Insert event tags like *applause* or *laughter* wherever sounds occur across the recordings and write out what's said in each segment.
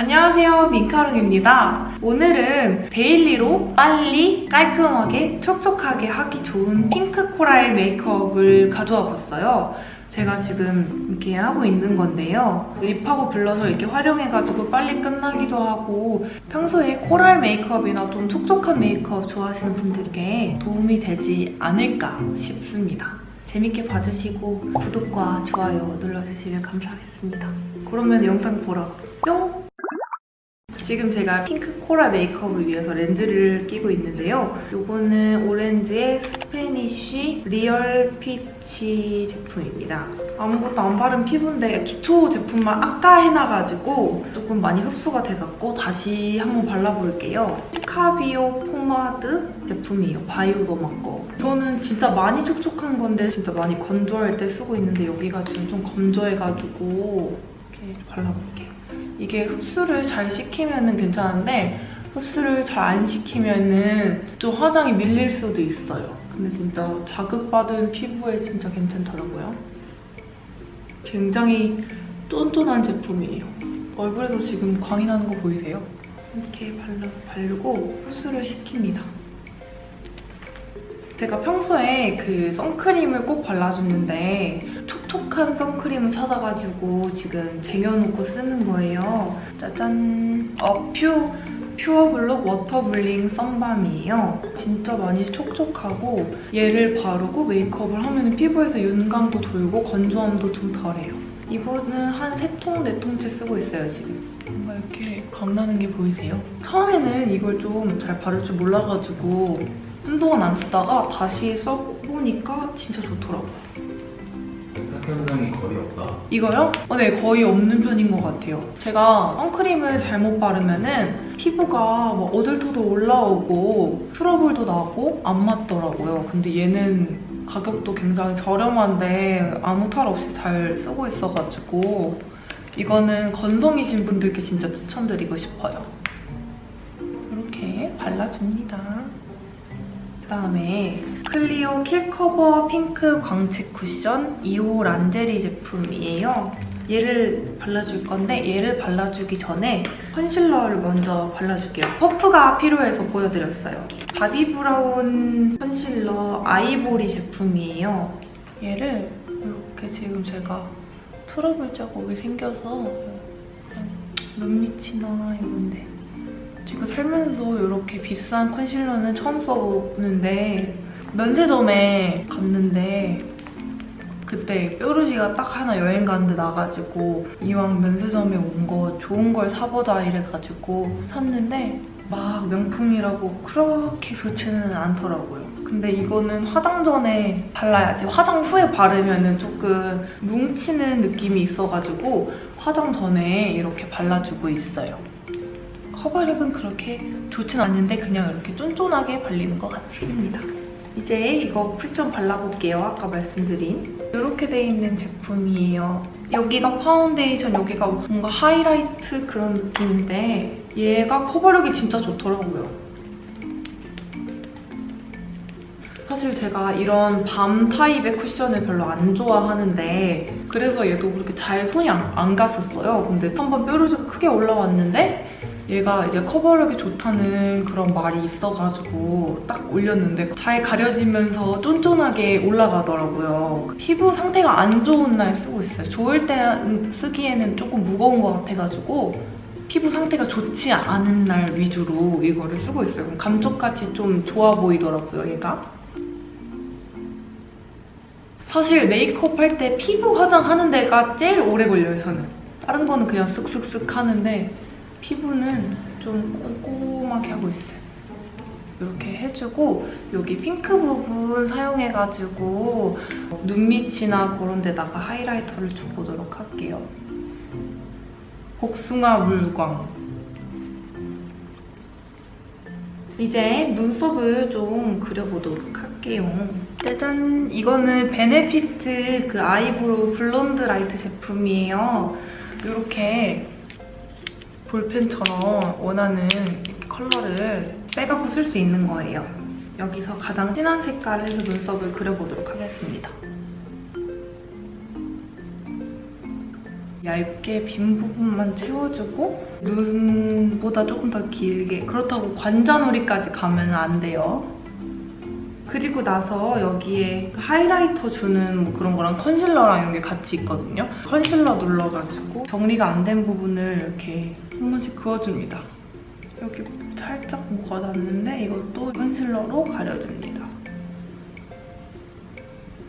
안녕하세요 민카롱입니다. 오늘은 데일리로 빨리 깔끔하게 촉촉하게 하기 좋은 핑크 코랄 메이크업을 가져와 봤어요. 제가 지금 이렇게 하고 있는 건데요. 립하고 블러셔 이렇게 활용해가지고 빨리 끝나기도 하고 평소에 코랄 메이크업이나 좀 촉촉한 메이크업 좋아하시는 분들께 도움이 되지 않을까 싶습니다. 재밌게 봐주시고 구독과 좋아요 눌러주시면 감사하겠습니다. 그러면 영상 보러 뿅! 지금 제가 핑크 코랄 메이크업을 위해서 렌즈를 끼고 있는데요. 이거는 오렌지의 스페니쉬 리얼 피치 제품입니다. 아무것도 안 바른 피부인데 기초 제품만 아까 해놔가지고 조금 많이 흡수가 돼갖고 다시 한번 발라볼게요. 스카비오 포마드 제품이에요. 바이오더마 거. 이거는 진짜 많이 촉촉한 건데 진짜 많이 건조할 때 쓰고 있는데 여기가 지금 좀 건조해가지고 이렇게 발라볼게요. 이게 흡수를 잘 시키면은 괜찮은데 흡수를 잘 안 시키면은 좀 화장이 밀릴 수도 있어요. 근데 진짜 자극받은 피부에 진짜 괜찮더라고요. 굉장히 쫀쫀한 제품이에요. 얼굴에서 지금 광이 나는 거 보이세요? 이렇게 발라, 바르고 흡수를 시킵니다. 제가 평소에 그 선크림을 꼭 발라주는데 촉촉한 선크림을 찾아가지고 지금 쟁여놓고 쓰는 거예요. 짜잔! 어퓨 퓨어블록 워터블링 선밤이에요. 진짜 많이 촉촉하고 얘를 바르고 메이크업을 하면 피부에서 윤광도 돌고 건조함도 좀 덜해요. 이거는 한세 통, 네 통째 쓰고 있어요, 지금. 뭔가 이렇게 광나는 게 보이세요? 처음에는 이걸 좀 잘 바를 줄 몰라가지고 한동안 안 쓰다가 다시 써보니까 진짜 좋더라고요. 현상이 거의 없다. 이거요? 어, 네, 거의 없는 편인 것 같아요. 제가 선크림을 잘못 바르면은 피부가 뭐 어들토도 올라오고 트러블도 나고 안 맞더라고요. 근데 얘는 가격도 굉장히 저렴한데 아무 탈 없이 잘 쓰고 있어가지고 이거는 건성이신 분들께 진짜 추천드리고 싶어요. 이렇게 발라줍니다. 그다음에 클리오 킬커버 핑크 광채 쿠션 2호 란제리 제품이에요. 얘를 발라줄 건데 얘를 발라주기 전에 컨실러를 먼저 발라줄게요. 퍼프가 필요해서 보여드렸어요. 바비 브라운 컨실러 아이보리 제품이에요. 얘를 이렇게 지금 제가 트러블 자국이 생겨서 그냥 눈밑이나 이런데 제가 살면서 이렇게 비싼 컨실러는 처음 써보는데 면세점에 갔는데 그때 뾰루지가 딱 하나 여행 가는데 나가지고 이왕 면세점에 온 거 좋은 걸 사보자 이래가지고 샀는데 막 명품이라고 그렇게 좋지는 않더라고요. 근데 이거는 화장 전에 발라야지 화장 후에 바르면 조금 뭉치는 느낌이 있어가지고 화장 전에 이렇게 발라주고 있어요. 커버력은 그렇게 좋진 않은데 그냥 이렇게 쫀쫀하게 발리는 것 같습니다. 이제 이거 쿠션 발라볼게요. 아까 말씀드린 이렇게 돼 있는 제품이에요. 여기가 파운데이션, 여기가 뭔가 하이라이트 그런 느낌인데 얘가 커버력이 진짜 좋더라고요. 사실 제가 이런 밤 타입의 쿠션을 별로 안 좋아하는데 그래서 얘도 그렇게 잘 손이 안, 안 갔었어요. 근데 한번 뾰루지가 크게 올라왔는데 얘가 이제 커버력이 좋다는 그런 말이 있어가지고 딱 올렸는데 잘 가려지면서 쫀쫀하게 올라가더라고요. 피부 상태가 안 좋은 날 쓰고 있어요. 좋을 때 쓰기에는 조금 무거운 것 같아가지고 피부 상태가 좋지 않은 날 위주로 이거를 쓰고 있어요. 감쪽같이 좀 좋아 보이더라고요, 얘가. 사실 메이크업 할 때 피부 화장하는 데가 제일 오래 걸려요, 저는. 다른 거는 그냥 쓱쓱쓱 하는데 피부는 좀 꼼꼼하게 하고 있어요. 이렇게 해주고 여기 핑크 부분 사용해가지고 눈밑이나 그런 데다가 하이라이터를 줘보도록 할게요. 복숭아 물광. 이제 눈썹을 좀 그려보도록 할게요. 짜잔! 이거는 베네피트 그 아이브로우 블론드 라이트 제품이에요. 이렇게 볼펜처럼 원하는 컬러를 빼갖고 쓸 수 있는 거예요. 여기서 가장 진한 색깔을 해서 눈썹을 그려보도록 하겠습니다. 얇게 빈 부분만 채워주고 눈보다 조금 더 길게 그렇다고 관자놀이까지 가면 안 돼요. 그리고 나서 여기에 하이라이터 주는 뭐 그런 거랑 컨실러랑 게 같이 있거든요. 컨실러 눌러가지고 정리가 안 된 부분을 이렇게 한 번씩 그어줍니다. 여기 살짝 뭐가 났는데 이것도 컨실러로 가려줍니다.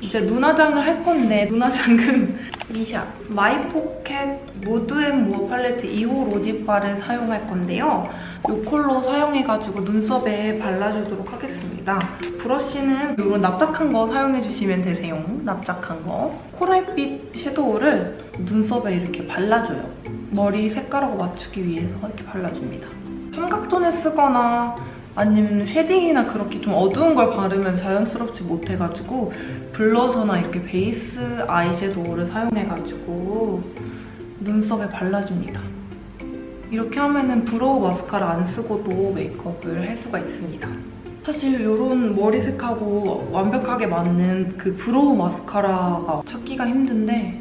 이제 눈화장을 할 건데 눈화장은 *laughs* 이샵 마이포켓 무드앤모어 팔레트 2호 로지바를 사용할 건데요. 이 컬러 사용해가지고 눈썹에 발라주도록 하겠습니다. 브러쉬는 이런 납작한 거 사용해주시면 되세요. 납작한 거. 코랄빛 섀도우를 눈썹에 이렇게 발라줘요. 머리 색깔하고 맞추기 위해서 이렇게 발라줍니다. 삼각존에 쓰거나 아니면 쉐딩이나 그렇게 좀 어두운 걸 바르면 자연스럽지 못해가지고 블러셔나 이렇게 베이스 아이섀도우를 사용해가지고 눈썹에 발라줍니다. 이렇게 하면은 브로우 마스카라 안 쓰고도 메이크업을 할 수가 있습니다. 사실 이런 머리색하고 완벽하게 맞는 그 브로우 마스카라가 찾기가 힘든데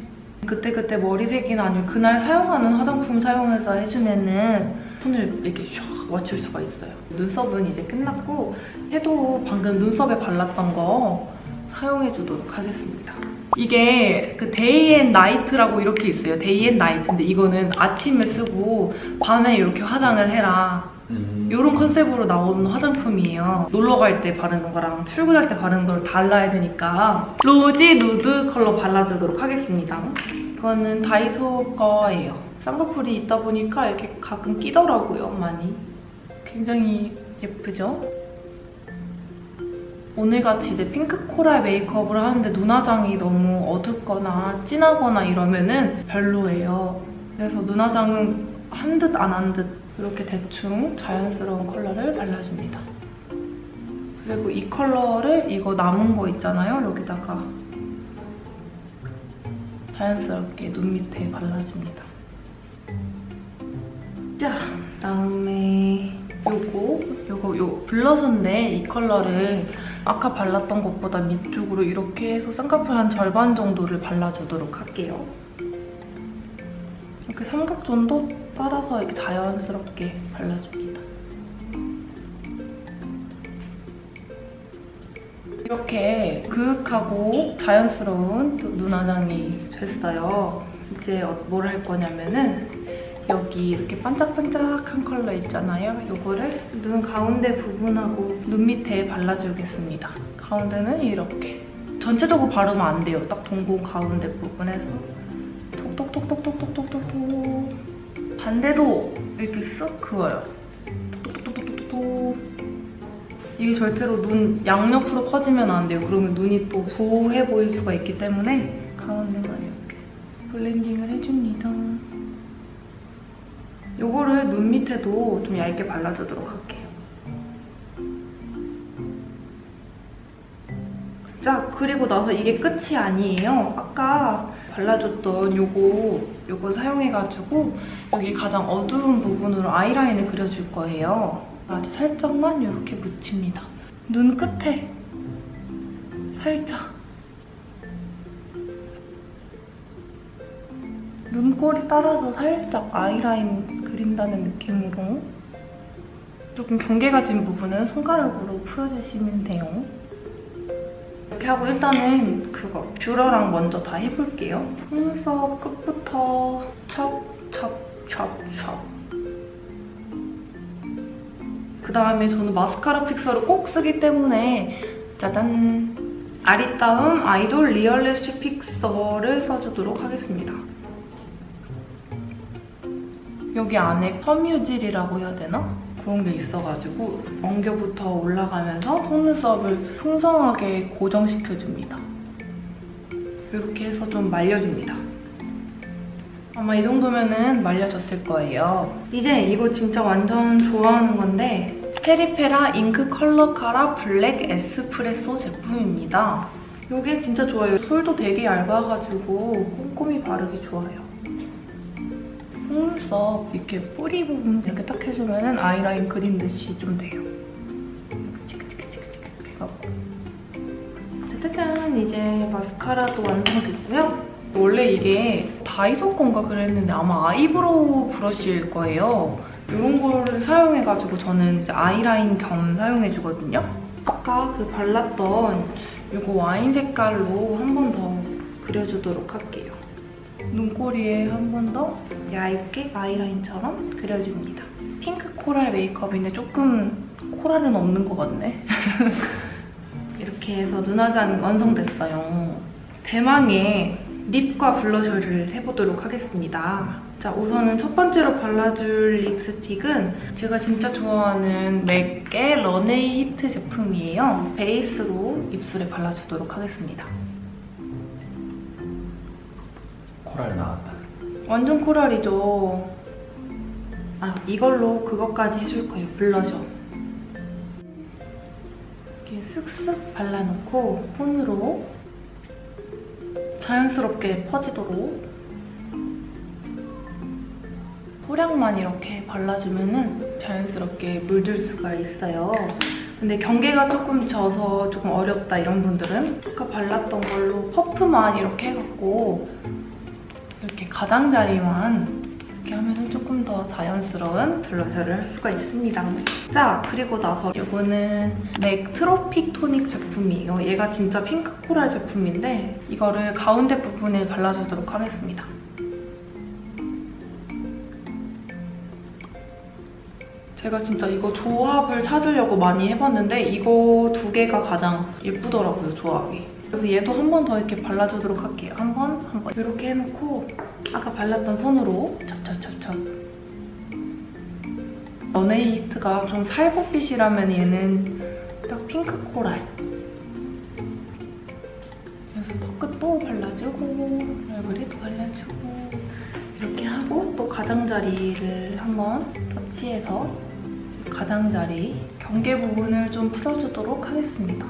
그때그때 머리색이나 아니면 그날 사용하는 화장품 사용해서 해주면은 손을 이렇게 샥 맞출 수가 있어요. 눈썹은 이제 끝났고 섀도우 방금 눈썹에 발랐던 거 사용해주도록 하겠습니다. 이게 그 데이 앤 나이트라고 이렇게 있어요. 데이 앤 나이트인데 이거는 아침에 쓰고 밤에 이렇게 화장을 해라. 음. 이런 컨셉으로 나오는 화장품이에요. 놀러 갈 때 바르는 거랑 출근할 때 바르는 걸 달라야 되니까 로지 누드 컬러 발라주도록 하겠습니다. 이거는 다이소 거예요. 쌍꺼풀이 있다 보니까 이렇게 가끔 끼더라고요, 많이. 굉장히 예쁘죠? 오늘같이 이제 핑크 코랄 메이크업을 하는데 눈화장이 너무 어둡거나 진하거나 이러면은 별로예요. 그래서 눈화장은 한 듯 안 한 듯 이렇게 대충 자연스러운 컬러를 발라줍니다. 그리고 이 컬러를 이거 남은 거 있잖아요. 여기다가 자연스럽게 눈 밑에 발라줍니다. 자, 다음에 요거, 요거, 요 블러셔인데 이 컬러를 아까 발랐던 것보다 밑쪽으로 이렇게 해서 쌍꺼풀 한 절반 정도를 발라주도록 할게요. 이렇게 삼각존도 따라서 이렇게 자연스럽게 발라줍니다. 이렇게 그윽하고 자연스러운 눈 화장이 됐어요. 이제 어- 뭘할 거냐면은 여기 이렇게 반짝반짝한 컬러 있잖아요. 이거를 눈 가운데 부분하고 눈 밑에 발라주겠습니다. 가운데는 이렇게. 전체적으로 바르면 안 돼요. 딱 동공 가운데 부분에서 톡톡톡톡톡톡톡톡톡 반대도 이렇게 쓱 그어요. 톡톡톡톡톡톡 이게 절대로 눈 양옆으로 퍼지면 안 돼요. 그러면 눈이 또 부해 보일 수가 있기 때문에 가운데만 이렇게 블렌딩을 해줍니다. 요거를 눈 밑에도 좀 얇게 발라주도록 할게요. 자, 그리고 나서 이게 끝이 아니에요. 아까 발라줬던 요거, 요거 사용해가지고 여기 가장 어두운 부분으로 아이라인을 그려줄 거예요. 아주 살짝만 이렇게 묻힙니다. 눈 끝에 살짝 눈꼬리 따라서 살짝 아이라인 그린다는 느낌으로 조금 경계가 진 부분은 손가락으로 풀어주시면 돼요. 이렇게 하고 일단은 그거 뷰러랑 먼저 다 해볼게요. 속눈썹 끝부터 첩첩첩첩 그 다음에 저는 마스카라 픽서를 꼭 쓰기 때문에 짜잔 아리따움 아이돌 리얼래쉬 픽서를 써주도록 하겠습니다. 여기 안에 섬유질이라고 해야 되나? 그런 게 있어가지고 엉겨부터 올라가면서 속눈썹을 풍성하게 고정시켜줍니다. 이렇게 해서 좀 말려줍니다. 아마 이 정도면은 말려졌을 거예요. 이제 이거 진짜 완전 좋아하는 건데 페리페라 잉크 컬러 카라 블랙 에스프레소 제품입니다. 이게 진짜 좋아요. 솔도 되게 얇아가지고 꼼꼼히 바르기 좋아요. 속눈썹 이렇게 뿌리 부분 이렇게 딱 해주면은 아이라인 그린 듯이 좀 돼요. 치크치크치크치크 해갖고 짜자잔 이제 마스카라도 완성됐고요. 원래 이게 다이소 건가 그랬는데 아마 아이브로우 브러쉬일 거예요. 이런 거를 사용해가지고 저는 이제 아이라인 겸 사용해주거든요. 아까 그 발랐던 이거 와인 색깔로 한 번 더 그려주도록 할게요. 눈꼬리에 한 번 더 얇게 아이라인처럼 그려줍니다. 핑크 코랄 메이크업인데 조금 코랄은 없는 것 같네. *laughs* 이렇게 해서 눈화장 완성됐어요. 대망의 립과 블러셔를 해보도록 하겠습니다. 자, 우선은 첫 번째로 발라줄 립스틱은 제가 진짜 좋아하는 맥의 런웨이 히트 제품이에요. 베이스로 입술에 발라주도록 하겠습니다. 코랄 나왔다. 완전 코랄이죠. 아, 이걸로 그것까지 해줄 거예요. 블러셔. 이렇게 쓱쓱 발라놓고 손으로 자연스럽게 퍼지도록 소량만 이렇게 발라주면은 자연스럽게 물들 수가 있어요. 근데 경계가 조금 져서 조금 어렵다 이런 분들은 아까 발랐던 걸로 퍼프만 이렇게 해갖고 이렇게 가장자리만 이렇게 하면 조금 더 자연스러운 블러셔를 할 수가 있습니다. 자, 그리고 나서 이거는 맥 트로픽 토닉 제품이에요. 얘가 진짜 핑크 코랄 제품인데 이거를 가운데 부분에 발라주도록 하겠습니다. 제가 진짜 이거 조합을 찾으려고 많이 해봤는데 이거 두 개가 가장 예쁘더라고요, 조합이. 그래서 얘도 한 번 더 이렇게 발라주도록 할게요. 한 번, 한 번. 이렇게 해놓고 아까 발랐던 손으로 찹찹찹찹. 런웨이 히트가 좀 살구빛이라면 얘는 딱 핑크 코랄. 그래서 턱끝도 발라주고 얼굴에도 발라주고 이렇게 하고 또 가장자리를 한번 터치해서 가장자리 경계 부분을 좀 풀어주도록 하겠습니다.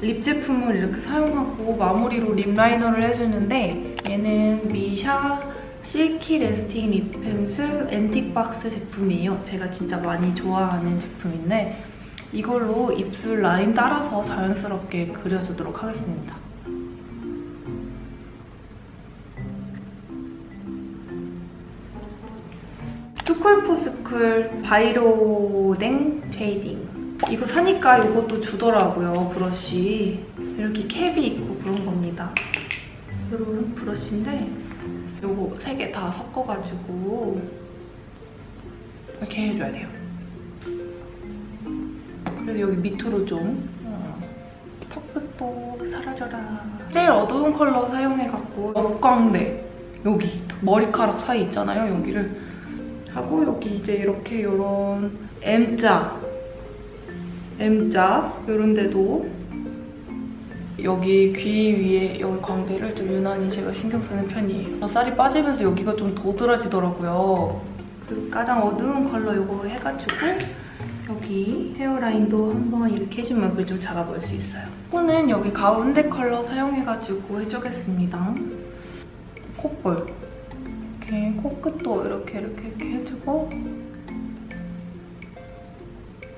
립 제품을 이렇게 사용하고 마무리로 립 라이너를 해주는데 얘는 미샤 실키 레스팅 립 펜슬 앤틱 박스 제품이에요. 제가 진짜 많이 좋아하는 제품인데 이걸로 입술 라인 따라서 자연스럽게 그려주도록 하겠습니다. 스쿨포스쿨 바이로댕 쉐이딩 이거 사니까 이것도 주더라고요 브러쉬 이렇게 캡이 있고 그런 이런 브러쉬인데 요거 세 개 다 섞어가지고 이렇게 해줘야 돼요. 그래서 여기 밑으로 좀 어, 턱끝도 사라져라. 제일 어두운 컬러 사용해갖고 역광대 여기 머리카락 사이 있잖아요 여기를. 하고 여기 이제 이렇게 요런 M자 M자 요런 데도 여기 귀 위에 여기 광대를 좀 유난히 제가 신경 쓰는 편이에요. 저 쌀이 빠지면서 여기가 좀 도드라지더라고요. 그 가장 어두운 컬러 요거 해가지고 여기 헤어라인도 한번 이렇게 해주면 얼굴 좀 보일 수 있어요. 코는 여기 가운데 컬러 사용해가지고 해주겠습니다. 콧볼. 이렇게 코끝도 이렇게 이렇게 이렇게 해주고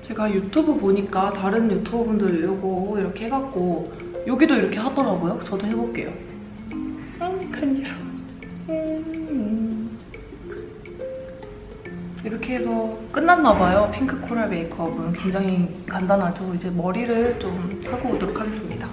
제가 유튜브 보니까 다른 유튜버 분들 이거 이렇게 해갖고 여기도 이렇게 하더라고요. 저도 해볼게요. 음. 음. 이렇게 해서 끝났나 봐요. 핑크 코랄 메이크업은 굉장히 간단하죠. 이제 머리를 좀 하고 오도록 하겠습니다.